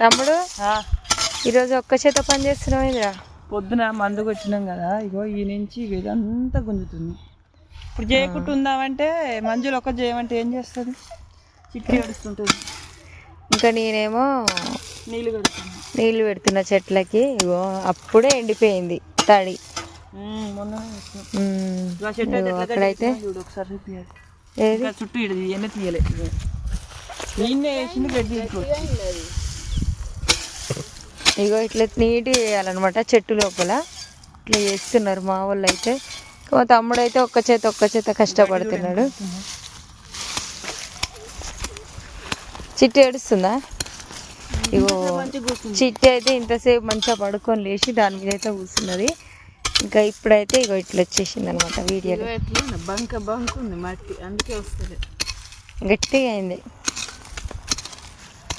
తమ్ముడు? ఈరోజు ఒక్క చేత పని చేస్తున్నావు ఇదిరా? పొద్దున మందు కొట్టినాం కదా ఇగో ఈ నుంచి ఇదంతా గుంజుతుంది. ఇప్పుడు చేయకుండా ఉందామంటే మంజులు ఒక్క చేయమంటే ఏం చేస్తుంది? చిట్టి ఏడుస్తుంటుంది. ఇంకా నేనేమో నీళ్ళు కడుతుంది నీళ్ళు పెడుతున్న చెట్లకి ఇగో అప్పుడే ఎండిపోయింది తడి. మొన్న అక్కడైతే చూడు ఒకసారి చుట్టూ ఎన్న తీయలే ఇగో. ఈయన్నే వేసింది గడ్డి. ఇగో ఇట్లా నీట్గా చేయాలన్నమాట చెట్టు లోపల. ఇట్లా చేస్తున్నారు మా వాళ్ళు అయితే మా తమ్ముడు అయితే ఒక్క చేత ఒక్క చేత కష్టపడుతున్నాడు. చిట్టి ఏడుస్తుందా? ఇగో చిట్టి అయితే ఇంతసేపు మంచిగా పడుకొని లేచి దాని మీద అయితే కూర్చున్నది. ఇంకా ఇప్పుడైతే ఇగో ఇట్లా వచ్చేసింది అనమాట వీడియోలో బంక బంక్ ఉంది మట్టి అందుకే వస్తుంది గట్టిగా అయింది.